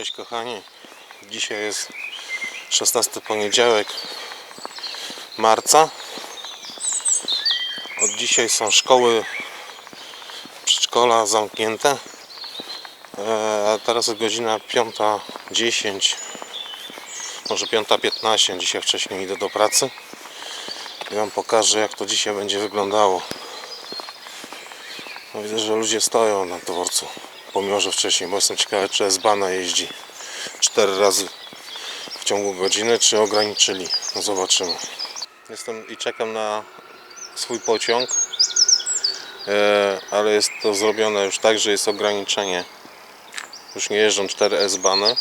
Cześć kochani. Dzisiaj jest 16 poniedziałek marca. Od dzisiaj są szkoły, przedszkola zamknięte. E, A teraz jest godzina 5.10, może 5.15. Dzisiaj wcześniej idę do pracy. I Wam pokażę jak to dzisiaj będzie wyglądało. No widzę, że ludzie stoją na dworcu. Pomimo, że wcześniej, bo jestem ciekawy, czy S-Bana jeździ 4 razy w ciągu godziny, czy ograniczyli. No zobaczymy. Jestem i czekam na swój pociąg, e, ale jest to zrobione już tak, że jest ograniczenie. Już nie jeżdżą 4 S-Bany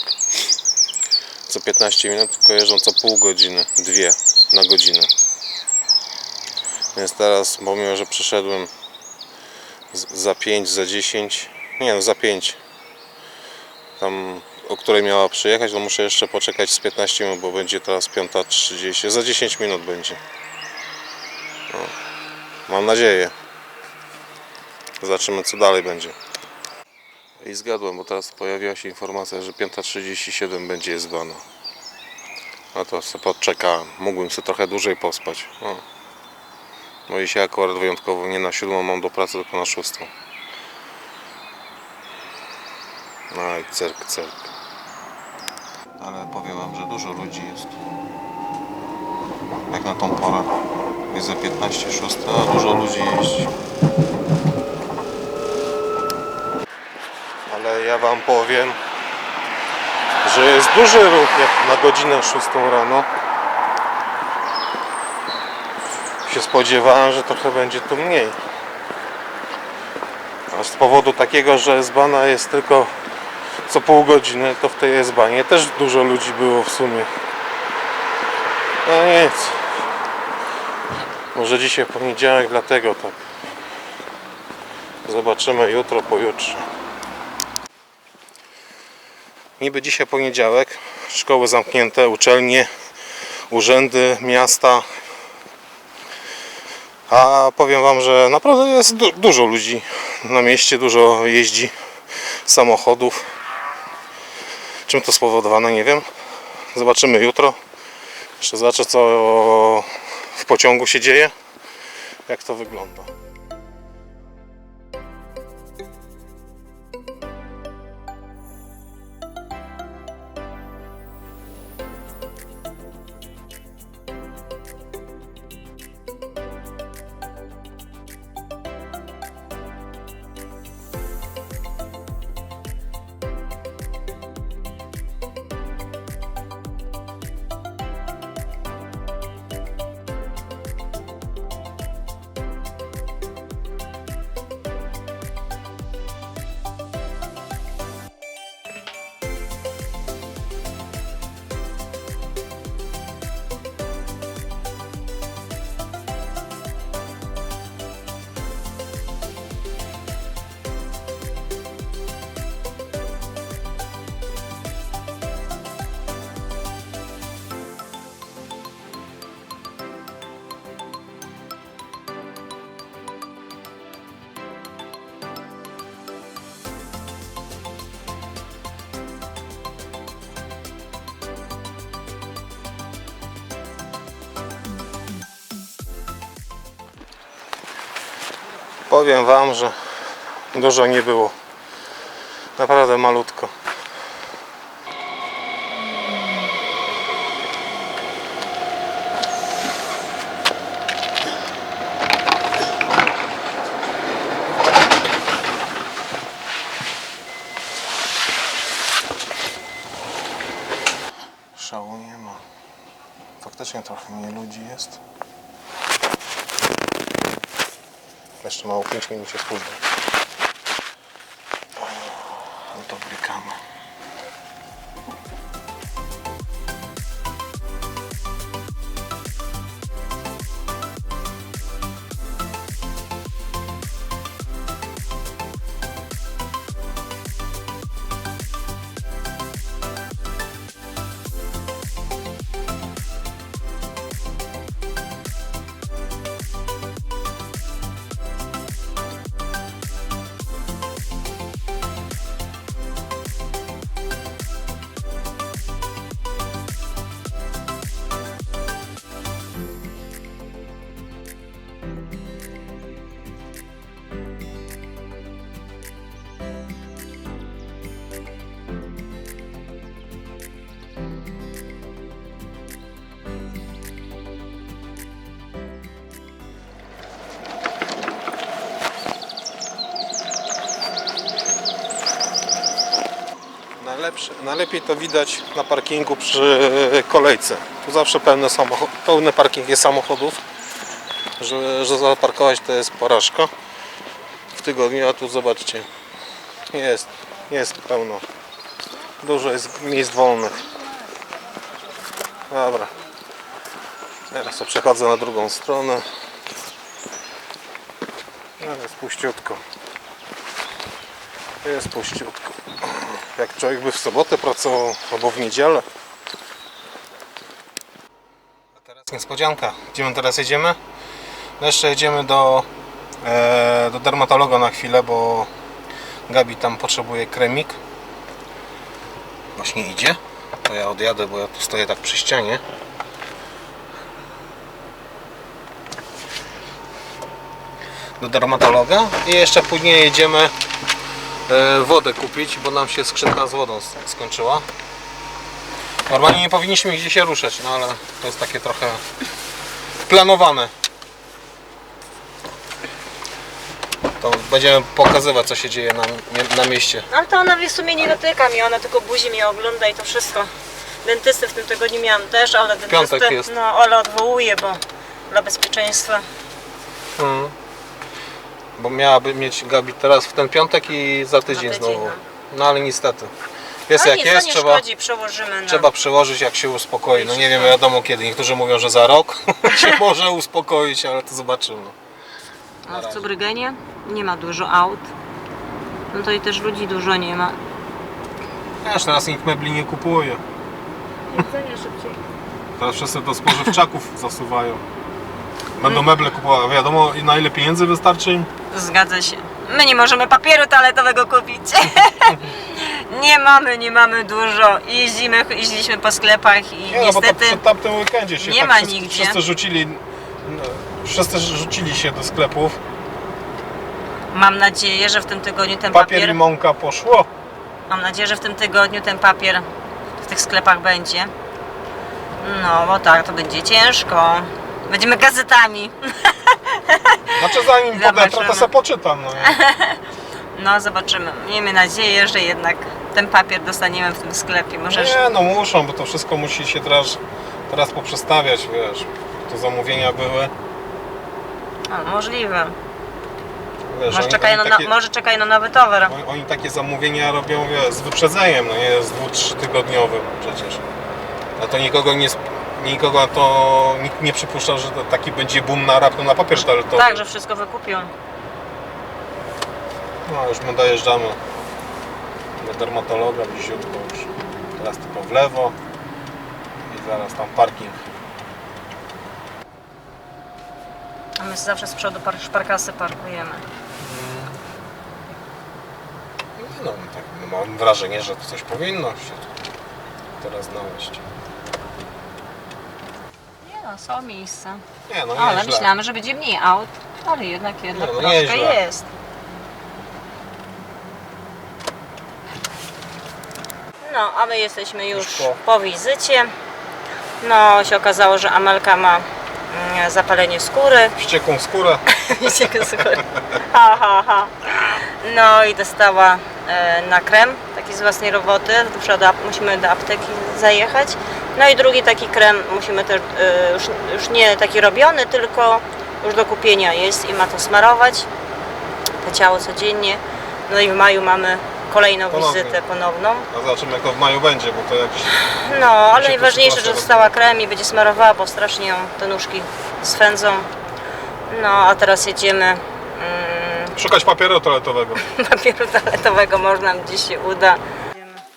co 15 minut, tylko jeżdżą co pół godziny, dwie na godzinę. Więc teraz, pomimo, że przeszedłem za 5, za 10, nie no za 5 tam o której miała przyjechać, to muszę jeszcze poczekać z 15 minut, bo będzie teraz 5.30, za 10 minut będzie. No, mam nadzieję. Zobaczymy co dalej będzie. I zgadłem, bo teraz pojawiła się informacja, że 5.37 będzie zbana. No to sobie podczekałem. Mógłbym sobie trochę dłużej pospać. No. No i się akurat wyjątkowo nie na siódmą mam do pracy, tylko na szóstą. No i cyrk, cyrk. Ale powiem wam, że dużo ludzi jest. Jak na tą porę. Widzę 15, 6, a dużo ludzi jeździ. Ale ja wam powiem, że jest duży ruch jak na godzinę 6 rano. Się spodziewałem, że trochę będzie tu mniej. A z powodu takiego, że S-Bana jest tylko co pół godziny, to w tej S-Banie też dużo ludzi było w sumie. No nic. Może dzisiaj poniedziałek, dlatego tak. Zobaczymy jutro, pojutrze. Niby dzisiaj poniedziałek, szkoły zamknięte, uczelnie, urzędy, miasta. A powiem Wam, że naprawdę jest du- dużo ludzi na mieście, dużo jeździ samochodów. Czym to spowodowane, nie wiem. Zobaczymy jutro. Jeszcze zobaczę, co w pociągu się dzieje, jak to wygląda. Powiem Wam, że dużo nie było. Naprawdę malutko. Szału nie ma. Faktycznie trochę mniej ludzi jest. Jeszcze mało 5 minut się spóźni. Najlepiej to widać na parkingu przy kolejce. Tu zawsze pełny, samochód, pełny parking jest samochodów. Że, że zaparkować to jest porażka w tygodniu, a tu zobaczcie, jest, jest pełno. Dużo jest miejsc wolnych. Dobra. Teraz to przechodzę na drugą stronę. No, jest puściutko. Jest puściutko. Jak człowiek by w sobotę pracował albo w niedzielę. A teraz niespodzianka. Gdzie my teraz jedziemy? No jeszcze jedziemy do, e, do dermatologa na chwilę, bo Gabi tam potrzebuje kremik. Właśnie idzie. To ja odjadę, bo ja tu stoję tak przy ścianie. Do dermatologa i jeszcze później jedziemy wodę kupić, bo nam się skrzynka z wodą skończyła. Normalnie nie powinniśmy gdzieś się ruszać, no ale to jest takie trochę planowane. To będziemy pokazywać co się dzieje na, na mieście. Ale to ona w sumie nie dotyka mnie, ona tylko buzi mnie ogląda i to wszystko. Dentystę w tym tygodniu miałam też, ale Piątek dentystę jest. no, ale odwołuję, bo dla bezpieczeństwa. Mhm. Bo miałaby mieć Gabi teraz w ten piątek i za tydzień, tydzień, znowu. no. No ale niestety. Jest jak nic, jest, nie trzeba, szkodzi, przełożymy na... trzeba przełożyć jak się uspokoi. No nie wiem wiadomo kiedy. Niektórzy mówią, że za rok się może uspokoić, ale to zobaczymy. A w Cubrygenie nie ma dużo aut. No to i też ludzi dużo nie ma. Aż teraz nikt mebli nie kupuje. Jedzenie szybciej. Teraz wszyscy do spożywczaków zasuwają. Będą meble kupować. Wiadomo na ile pieniędzy wystarczy im? Zgadza się. My nie możemy papieru toaletowego kupić. nie mamy, nie mamy dużo. Jeździmy, jeździliśmy po sklepach i Nie, no bo niestety... tamtym weekendzie się nie tak ma wszyscy, nigdzie. wszyscy rzucili wszyscy rzucili się do sklepów. Mam nadzieję, że w tym tygodniu ten Papier papier... i mąka poszło. Mam nadzieję, że w tym tygodniu ten papier w tych sklepach będzie. No, bo tak, to będzie ciężko. Będziemy gazetami. Znaczy zanim podetrę, to sobie poczytam. No? No, zobaczymy. Miejmy nadzieję, że jednak ten papier dostaniemy w tym sklepie. Może nie, no muszą, bo to wszystko musi się teraz, teraz poprzestawiać, wiesz. To zamówienia były. A, możliwe. Wiesz, Może oni- czekają, oni na, takie- może czekają na nowy towar. Oni, oni takie zamówienia robią wiesz, z wyprzedzeniem, no nie z dwu, przecież. A to nikogo nie, sp- nikogo to nikt nie przypuszczał, że to taki będzie boom na raptem na papier ształtowy. Tak, że wszystko wykupią. No już my dojeżdżamy do dermatologa bliziutko już. Teraz tylko w lewo i zaraz tam parking. A my zawsze z przodu par- szparkasy parkujemy. No tak, no, mam wrażenie, że to coś powinno się tu teraz znaleźć. Nie no, są miejsca. Nie no, nie Ale źle. myślałam, że będzie mniej aut. Ale jednak, jednak Nie, no troszkę nieźle. jest. No, a my jesteśmy już Już po. po wizycie. No, się okazało, że Amelka ma mm, zapalenie skóry. Wściekłą skórę. Wiecie, skóry. Ha, ha, ha. No i dostała e, na krem, taki z własnej roboty. Do, ap- musimy do apteki zajechać. No i drugi taki krem musimy też, e, już, już nie taki robiony, tylko już do kupienia jest i ma to smarować. To ciało codziennie. No i w maju mamy kolejną Ponownie. wizytę ponowną. A zobaczymy jak to w maju będzie, bo to jakiś... No, ale najważniejsze, że dostała krem i będzie smarowała, bo strasznie ją te nóżki swędzą. No, a teraz jedziemy mm, Szukać papieru toaletowego. papieru toaletowego, może nam gdzieś się uda.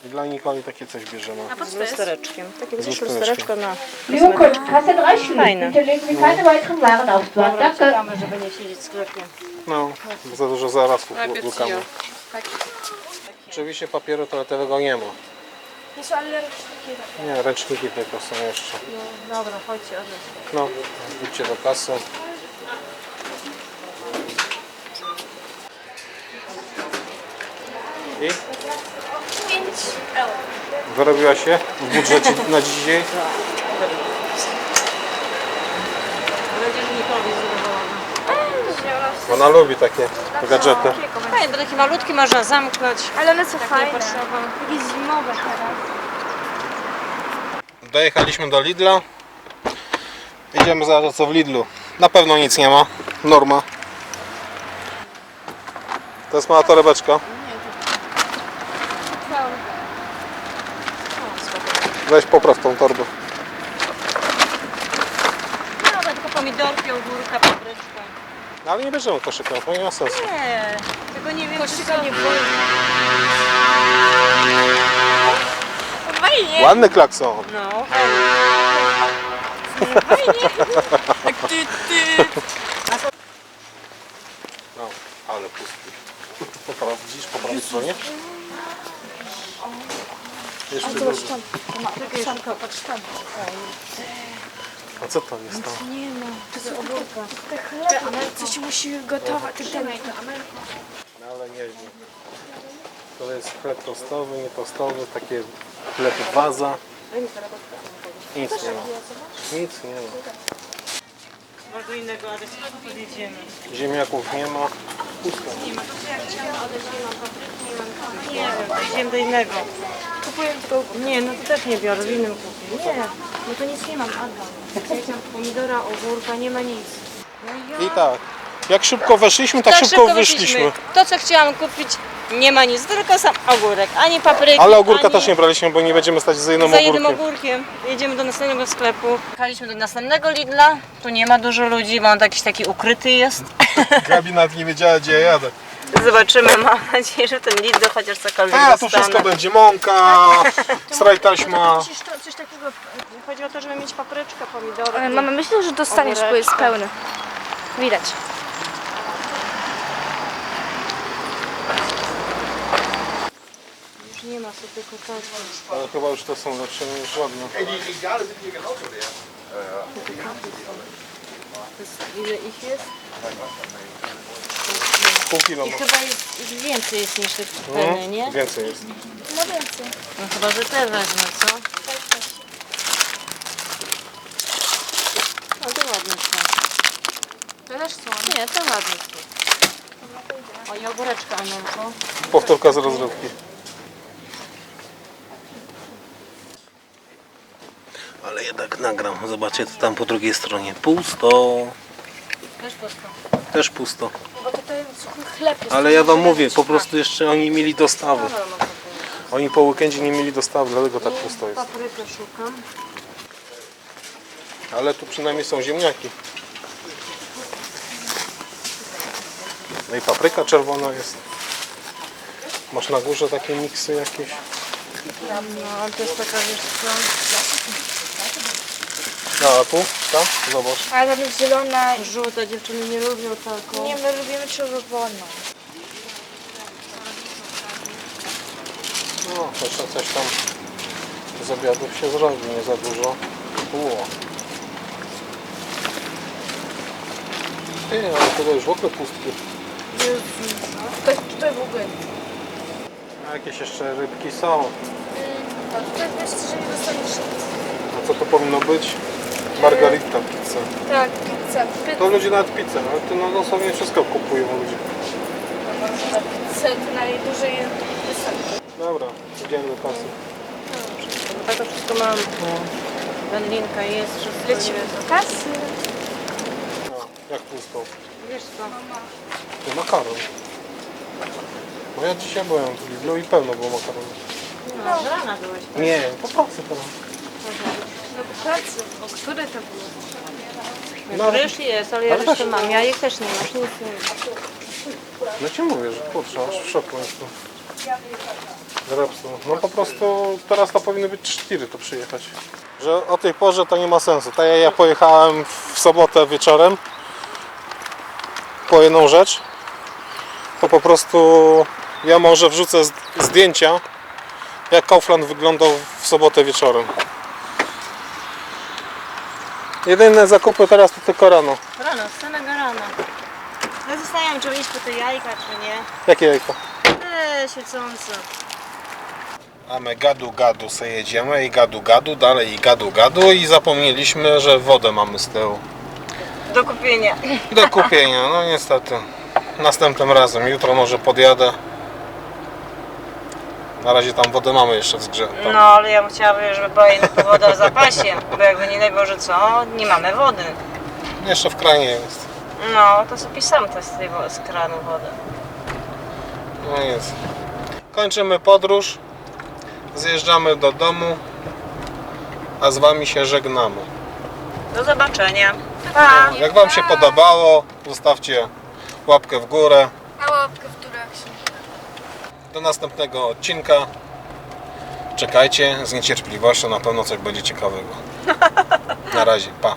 Dla Nikoli takie coś bierzemy. Z lustereczkiem. Takie widzisz lustereczkiem. lustereczko na... Liebe Kunden, hast du drei Stunden? Feine. Bitte legen Sie keine weiteren Waren auf. Danke. Czekamy, żeby nie siedzieć w sklepie. No, za dużo zarazków lukamy. Oczywiście papieru toaletowego nie ma. Nie, ręczniki tylko są jeszcze. Dobra, chodźcie, odnieś. No, idźcie do kasy. I? Wyrobiła się w budżecie na dzisiaj? Ona lubi takie gadżety. Fajnie, bo taki malutki można zamknąć. Ale one są Tak fajne. Takie zimowe teraz. Dojechaliśmy do Lidla. Idziemy zaraz co w Lidlu. Na pewno nic nie ma. Norma. To jest mała torebeczka. Weź popraw tą torbę. No, tylko pomidorki, ogórka, papryczka. No, ale nie bierzemy koszyka, to nie ma sensu. Nie, tylko nie wiem, co. nie Fajnie. Ładny klakson. No, No, ale pusty. Popraw, widzisz, po prawej stronie? Jeszcze dużo. czekaj, szybko, patrz tam. A co to jest tam? Nie ma. To są ogórka. Te ale coś musi gotować. Ty ten No ale nieźle. To jest chleb tostowy, nie tostowy, takie chleb waza. Nic nie ma. Nic nie ma. Do innego adresu podjedziemy. Ziemniaków nie ma. Pusto. Nie wiem, idziemy do innego. Kupuję tylko. Nie, no to też nie biorę, w innym kupię. Nie, No to nic nie mam, Adam. ja pomidora, ogórka, nie ma nic. I tak. Jak szybko weszliśmy, tak, szybko, wyszliśmy. To, co chciałam kupić, nie ma nic, tylko sam ogórek, ani papryki, Ale ogórka ani... też nie braliśmy, bo nie będziemy stać za jednym Za jednym ogórkiem. ogórkiem jedziemy do następnego sklepu. Jechaliśmy do następnego Lidla. Tu nie ma dużo ludzi, bo on jakiś taki ukryty jest. Gabi nawet nie wiedziała, gdzie ja jadę. Zobaczymy, mam nadzieję, że ten Lidl chociaż cokolwiek A, tu dostanę. wszystko będzie mąka, straj taśma. Musisz to, coś takiego... Chodzi o to, żeby mieć papryczkę, pomidory. Ale mama, myślę, że dostaniesz, bo jest pełny. Widać. Już nie ma, są tylko takie. Ale chyba już to są lepsze niż żadne. Ile ich jest? Pół kilo I ma. chyba jest, ich więcej jest niż tych No, pełny, nie? Więcej jest. No więcej. No chyba, że te wezmę, co? No to ładne są. To też są. Nie, to ładne są. O, i ogóreczka, Amelko. Powtórka z rozrywki. Ale jednak nagram. Zobaczcie, to tam po drugiej stronie. Pusto. Też pusto. Też pusto. Bo tutaj chleb jest. Ale ja wam mówię, po prostu jeszcze oni mieli dostawy. Oni po weekendzie nie mieli dostawy, dlatego tak pusto jest. Paprykę szukam. Ale tu przynajmniej są ziemniaki. No i papryka czerwona jest. Masz na górze takie miksy jakieś? No, ale to jest taka, wiesz co? No a tu? Tam? Zobacz. Ale tam jest zielona. Żółte dziewczyny nie lubią taką. Nie, my lubimy czerwoną. No, jeszcze coś tam z obiadów się zrobi, nie za dużo. Było. Ty, ale to już w ogóle pustki. Tutaj, tutaj w ogóle. A jakieś jeszcze rybki są. A tutaj wiesz, że nie dostaniesz nic. A co to powinno być? Margarita pizza. Tak, pizza. To ludzie nawet pizzę, ale to no dosłownie wszystko kupują ludzie. Pizza to najdłużej wysoki. Dobra, idziemy do kasy. Tak to wszystko mam. Wędlinka jest, wszystko Lecimy jest. do kasy. No, jak pusto? Wiesz co? To makaron. Bo ja dzisiaj byłem w Lidlu i pełno było makaronu. No, rana byłeś. Nie, po pracy teraz. No po pracy. O które to było? No, Ryż jest, ale ja Ale też- to mam. Ja ich też nie masz, nic nie. No ci mówię, że kurczę, aż w szoku jestem. Zrepsu. No po prostu teraz to powinny być cztery to przyjechać. Że o tej porze to nie ma sensu. Tak jak ja pojechałem w sobotę wieczorem po jedną rzecz, to po prostu ja może wrzucę zdjęcia jak Kaufland wyglądał w sobotę wieczorem. Jedyne zakupy teraz to tylko rano. Rano, z samego rana. Ja zastanawiam, czy iść po te jajka, czy nie. Jakie jajko? Eee, świecące. A my gadu gadu se jedziemy i gadu gadu, dalej i gadu gadu i zapomnieliśmy, że wodę mamy z tyłu. do kupienia. Do kupienia, no niestety. Następnym razem, jutro może podjadę. Na razie tam wodę mamy jeszcze w zgrze. Tam No ale ja bym chciała, żeby była jedna woda w zapasie, bo jakby nie daj Boże co, nie mamy wody. Jeszcze w kranie jest. No, to sobie sam też z, tej, wo- z kranu wodę. No jest. Kończymy podróż. Zjeżdżamy do domu. A z Wami się żegnamy. Do zobaczenia. Pa! Jak Wam się podobało, zostawcie łapkę w górę. A łapkę w górę jak się Do następnego odcinka. Czekajcie z niecierpliwością, na pewno coś będzie ciekawego. Na razie, pa.